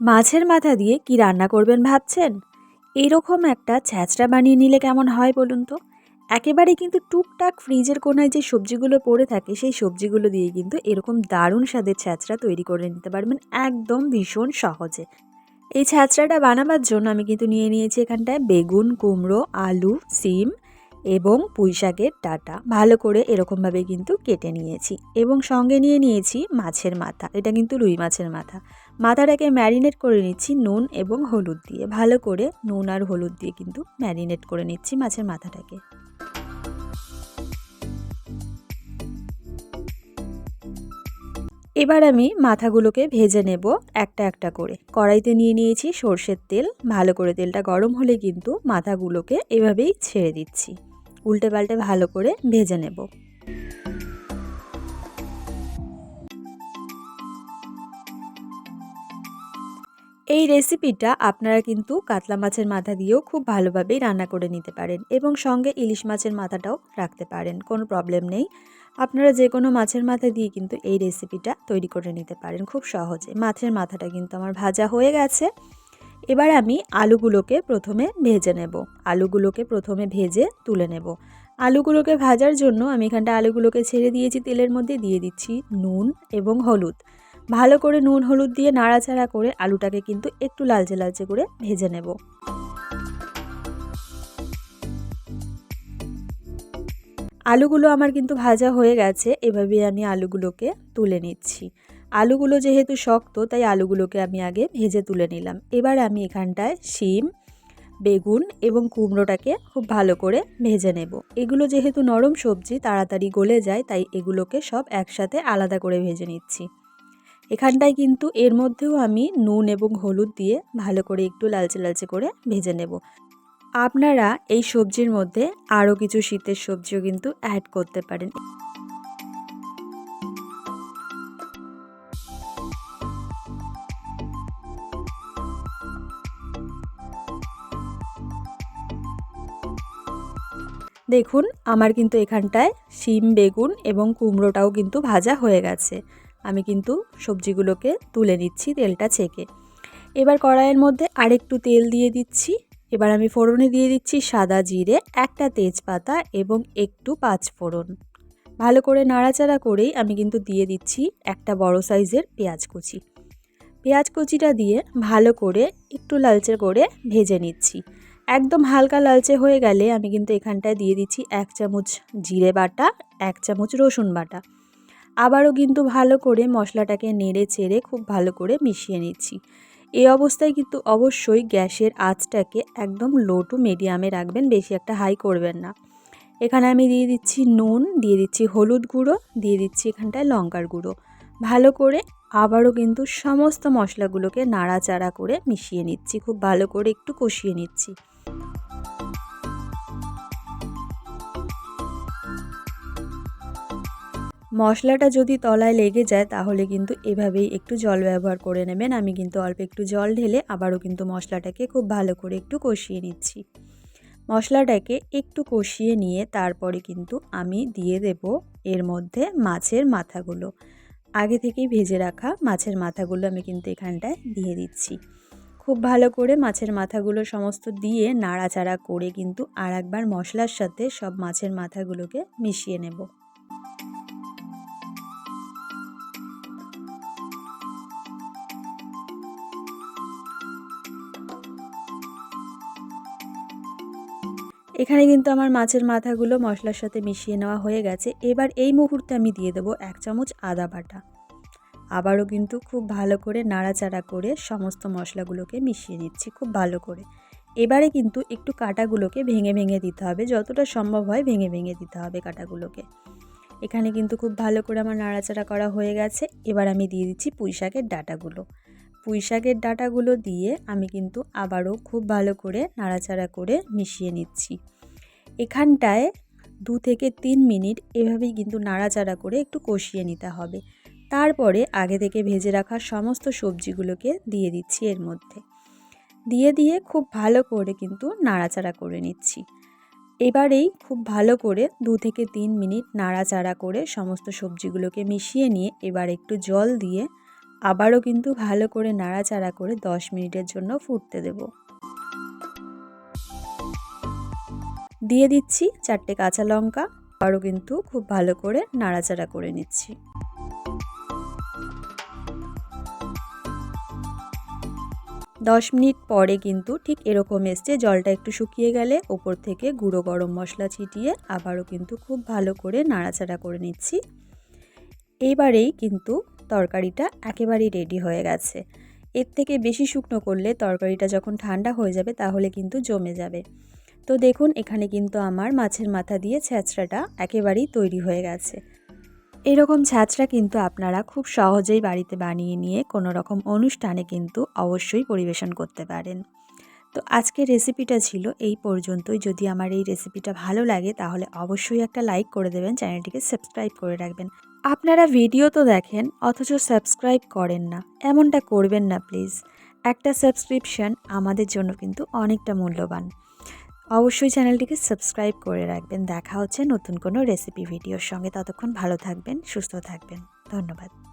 মাছের মাথা দিয়ে কি রান্না করবেন ভাবছেন? এরকম একটা ছ্যাঁচড়া বানিয়ে নিলে কেমন হয় বলুন তো? একেবারে কিন্তু টুকটাক ফ্রিজের কোনায় যে সবজিগুলো পড়ে থাকে, সেই সবজিগুলো দিয়ে কিন্তু এরকম দারুণ স্বাদের ছ্যাঁচড়া তৈরি করে নিতে পারবেন একদম ভীষণ সহজে। এই ছ্যাঁচড়াটা বানাবার জন্য আমি কিন্তু নিয়ে নিয়েছি এখানটায় বেগুন, কুমড়ো, আলু, সিম এবং পুঁই শাকের ডাটা। ভালো করে এরকমভাবে কিন্তু কেটে নিয়েছি এবং সঙ্গে নিয়ে নিয়েছি মাছের মাথা। এটা কিন্তু রুই মাছের মাথা। মাথাটাকে ম্যারিনেট করে নিচ্ছি নুন এবং হলুদ দিয়ে। ভালো করে নুন আর হলুদ দিয়ে কিন্তু ম্যারিনেট করে নিচ্ছি মাছের মাথাটাকে। এবার আমি মাথাগুলোকে ভেজে নেব একটা একটা করে। কড়াইতে নিয়ে নিয়েছি সর্ষের তেল। ভালো করে তেলটা গরম হলে কিন্তু মাথাগুলোকে এভাবেই ছেড়ে দিচ্ছি। উল্টে পাল্টে ভালো করে ভেজে নেব। এই রেসিপিটা আপনারা কিন্তু কাতলা মাছের মাথা দিয়েও খুব ভালোভাবেই রান্না করে নিতে পারেন এবং সঙ্গে ইলিশ মাছের মাথাটাও রাখতে পারেন, কোনো প্রবলেম নেই। আপনারা যে কোনো মাছের মাথা দিয়ে কিন্তু এই রেসিপিটা তৈরি করে নিতে পারেন, খুব সহজে। মাছের মাথাটা কিন্তু আমার ভাজা হয়ে গেছে। এবার আমি আলুগুলোকে প্রথমে ভেজে নেব। আলুগুলোকে প্রথমে ভেজে তুলে নেব। আলুগুলোকে ভাজার জন্য আমি এখানটা আলুগুলোকে ছেড়ে দিয়েছি, তেলের মধ্যে দিয়ে দিচ্ছি নুন এবং হলুদ। ভালো করে নুন হলুদ দিয়ে নাড়াচাড়া করে আলুটাকে কিন্তু একটু লালচে লালচে করে ভেজে নেব। আলুগুলো আমার কিন্তু ভাজা হয়ে গেছে এভাবে আমি আলুগুলোকে তুলে নিচ্ছি। আলুগুলো যেহেতু শক্ত, তাই আলুগুলোকে আমি আগে ভেজে তুলে নিলাম। এবার আমি এখানটায় শিম, বেগুন এবং কুমড়োটাকে খুব ভালো করে ভেজে নেব। এগুলো যেহেতু নরম সবজি, তাড়াতাড়ি গলে যায়, তাই এগুলোকে সব একসাথে আলাদা করে ভেজে নিচ্ছি। এখানটায় কিন্তু এর মধ্যেও আমি নুন এবং হলুদ দিয়ে ভালো করে একটু লালচে লালচে করে ভেজে নেব। আপনারা এই সবজির মধ্যে আরও কিছু শীতের সবজিও কিন্তু অ্যাড করতে পারেন। দেখুন, আমার কিন্তু এখানটায় শিম, বেগুন এবং কুমড়োটাও কিন্তু ভাজা হয়ে গেছে। আমি কিন্তু সবজিগুলোকে তুলে নিচ্ছি তেলটা ছেঁকে। এবার কড়াইয়ের মধ্যে আরেকটু তেল দিয়ে দিচ্ছি। এবার আমি ফোড়নে দিয়ে দিচ্ছি সাদা জিরে, একটা তেজপাতা এবং একটু পাঁচ ফোড়ন। ভালো করে নাড়াচাড়া করেই আমি কিন্তু দিয়ে দিচ্ছি একটা বড় সাইজের পেঁয়াজ কুচি। পেঁয়াজ কুচিটা দিয়ে ভালো করে একটু লালচে করে ভেজে নিচ্ছি। একদম হালকা লালচে হয়ে গেলে আমি কিন্তু এখানটায় দিয়ে দিচ্ছি এক চামচ জিরে বাটা, এক চামচ রসুন বাটা। আবারও কিন্তু ভালো করে মশলাটাকে নেড়ে চেড়ে খুব ভালো করে মিশিয়ে নিচ্ছি। এই অবস্থায় কিন্তু অবশ্যই গ্যাসের আঁচটাকে একদম লো টু মিডিয়ামে রাখবেন, বেশি একটা হাই করবেন না। এখানে আমি দিয়ে দিচ্ছি নুন, দিয়ে দিচ্ছি হলুদ গুঁড়ো, দিয়ে দিচ্ছি এখানটায় লঙ্কার গুঁড়ো। ভালো করে আবারও কিন্তু সমস্ত মশলাগুলোকে নাড়াচাড়া করে মিশিয়ে নিচ্ছি, খুব ভালো করে একটু কষিয়ে নিচ্ছি। মশলাটা যদি তলায় লেগে যায়, তাহলে কিন্তু এভাবেই একটু জল ব্যবহার করে নেবেন। আমি কিন্তু অল্প একটু জল ঢেলে আবারও কিন্তু মশলাটাকে খুব ভালো করে একটু কষিয়ে নিচ্ছি। মশলাটাকে একটু কষিয়ে নিয়ে তারপরে কিন্তু আমি দিয়ে দেব এর মধ্যে মাছের মাথাগুলো। আগে থেকেই ভেজে রাখা মাছের মাথাগুলো আমি কিন্তু এখানটায় দিয়ে দিচ্ছি। খুব ভালো করে মাছের মাথাগুলো সমস্ত দিয়ে নাড়াচাড়া করে কিন্তু আর একবার মশলার সাথে সব মাছের মাথাগুলোকে মিশিয়ে নেব। এখানে কিন্তু আমার মাছের মাথাগুলো মশলার সাথে মিশিয়ে নেওয়া হয়ে গেছে। এবার এই মুহূর্তে আমি দিয়ে দেবো এক চামচ আদা বাটা। আবারও কিন্তু খুব ভালো করে নাড়াচাড়া করে সমস্ত মশলাগুলোকে মিশিয়ে নিচ্ছি খুব ভালো করে। এবারে কিন্তু একটু কাটাগুলোকে ভেঙে ভেঙে দিতে হবে। যতটা সম্ভব হয় ভেঙে ভেঙে দিতে হবে কাটাগুলোকে। এখানে কিন্তু খুব ভালো করে আমার নাড়াচাড়া করা হয়ে গেছে। এবার আমি দিয়ে দিচ্ছি পুঁই শাকের ডাটাগুলো। পুঁই শাকের ডাটাগুলো দিয়ে আমি কিন্তু আবারও খুব ভালো করে নাড়াচাড়া করে মিশিয়ে নিচ্ছি। এখানটায় দু থেকে তিন মিনিট এভাবেই কিন্তু নাড়াচাড়া করে একটু কষিয়ে নিতে হবে। তারপরে আগে থেকে ভেজে রাখা সমস্ত সবজিগুলোকে দিয়ে দিচ্ছি এর মধ্যে। দিয়ে দিয়ে খুব ভালো করে কিন্তু নাড়াচাড়া করে নিচ্ছি। এবারেই খুব ভালো করে দু থেকে তিন মিনিট নাড়াচাড়া করে সমস্ত সবজিগুলোকে মিশিয়ে নিয়ে এবার একটু জল দিয়ে আবারও কিন্তু ভালো করে নাড়াচাড়া করে 10 মিনিটের জন্য ফুটতে দেব। দিয়ে দিচ্ছি চারটে কাঁচা লঙ্কা, আবারও কিন্তু খুব ভালো করে নাড়াচাড়া করে নিচ্ছি। দশ মিনিট পরে কিন্তু ঠিক এরকম এসছে, জলটা একটু শুকিয়ে গেলে ওপর থেকে গুঁড়ো গরম মশলা ছিটিয়ে আবারও কিন্তু খুব ভালো করে নাড়াচাড়া করে নিচ্ছি। এইবারেই কিন্তু তরকারিটা একেবারেই রেডি হয়ে গেছে। এর থেকে বেশি শুকনো করলে তরকারিটা যখন ঠান্ডা হয়ে যাবে তাহলে কিন্তু জমে যাবে। তো দেখুন, এখানে কিন্তু আমার মাছের মাথা দিয়ে ছ্যাঁচড়াটা একেবারেই তৈরি হয়ে গেছে। এরকম ছ্যাঁচড়া কিন্তু আপনারা খুব সহজেই বাড়িতে বানিয়ে নিয়ে কোনো রকম অনুষ্ঠানে কিন্তু অবশ্যই পরিবেশন করতে পারেন। তো আজকের রেসিপিটা ছিল এই পর্যন্তই। যদি আমার এই রেসিপিটা ভালো লাগে তাহলে অবশ্যই একটা লাইক করে দেবেন, চ্যানেলটিকে সাবস্ক্রাইব করে রাখবেন। আপনারা ভিডিও তো দেখেন, অথচ সাবস্ক্রাইব করেন না। এমনটা করবেন না প্লিজ একটা সাবস্ক্রিপশন আমাদের জন্য কিন্তু অনেকটা মূল্যবান। অবশ্যই চ্যানেলটিকে সাবস্ক্রাইব করে রাখবেন। দেখা হচ্ছে নতুন কোনো রেসিপি ভিডিওর সঙ্গে। ততক্ষণ ভালো থাকবেন, সুস্থ থাকবেন। ধন্যবাদ।